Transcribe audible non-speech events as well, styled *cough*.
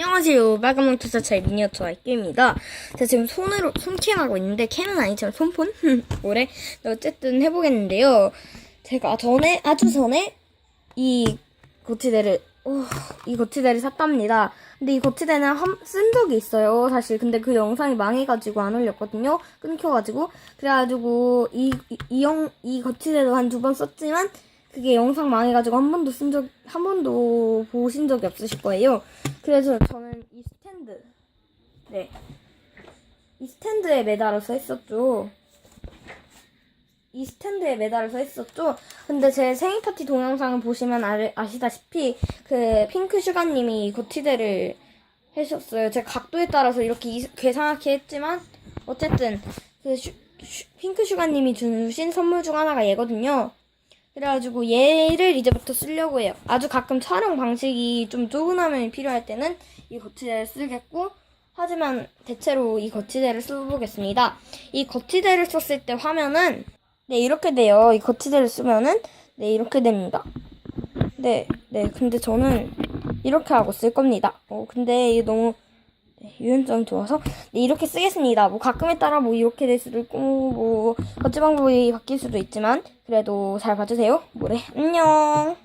안녕하세요. 빨간망 투사차의 미니어처 아이큐입니다. 제가 지금 손으로 손캠하고 있는데 캠은 아니지만 손폰 *laughs* 뭐래? 네, 어쨌든 해보겠는데요. 제가 전에 아주 전에 이 고치대를 오, 이 고치대를 샀답니다. 근데 이 고치대는 한, 쓴 적이 있어요, 사실. 근데 그 영상이 망해가지고 안 올렸거든요. 끊겨가지고. 그래가지고 이, 이, 이 영, 이 거치대도 한 두 번 썼지만 그게 영상 망해가지고 한 번도 쓴 적, 한 번도 보신 적이 없으실 거예요. 그래서 저는 이 스탠드, 네. 이 스탠드에 매달아서 했었죠. 이 스탠드에 매달아서 했었죠. 근데 제 생일 파티 동영상을 보시면 아, 아시다시피 그 핑크 슈가님이 고치대를 해주셨어요. 제가 각도에 따라서 이렇게 이- 괴상하게 했지만 어쨌든 그 슈- 슈- 핑크 슈가님이 주신 선물 중 하나가 얘거든요. 그래가지고 얘를 이제부터 쓰려고 해요. 아주 가끔 촬영 방식이 좀 좁은 화면이 필요할 때는 이 거치대를 쓰겠고 하지만 대체로 이 거치대를 써보겠습니다. 이 거치대를 썼을 때 화면은 네 이렇게 돼요. 이 거치대를 쓰면은 네 이렇게 됩니다. 네, 네. 근데 저는 이렇게 하고 쓸 겁니다. 어, 근데 이게 너무 네, 유연점이 좋아서 네, 이렇게 쓰겠습니다. 뭐 가끔에 따라 뭐 이렇게 될 수도 있고 뭐 거치 방법이 바뀔 수도 있지만 그래도 잘 봐주세요. 뭐래 안녕.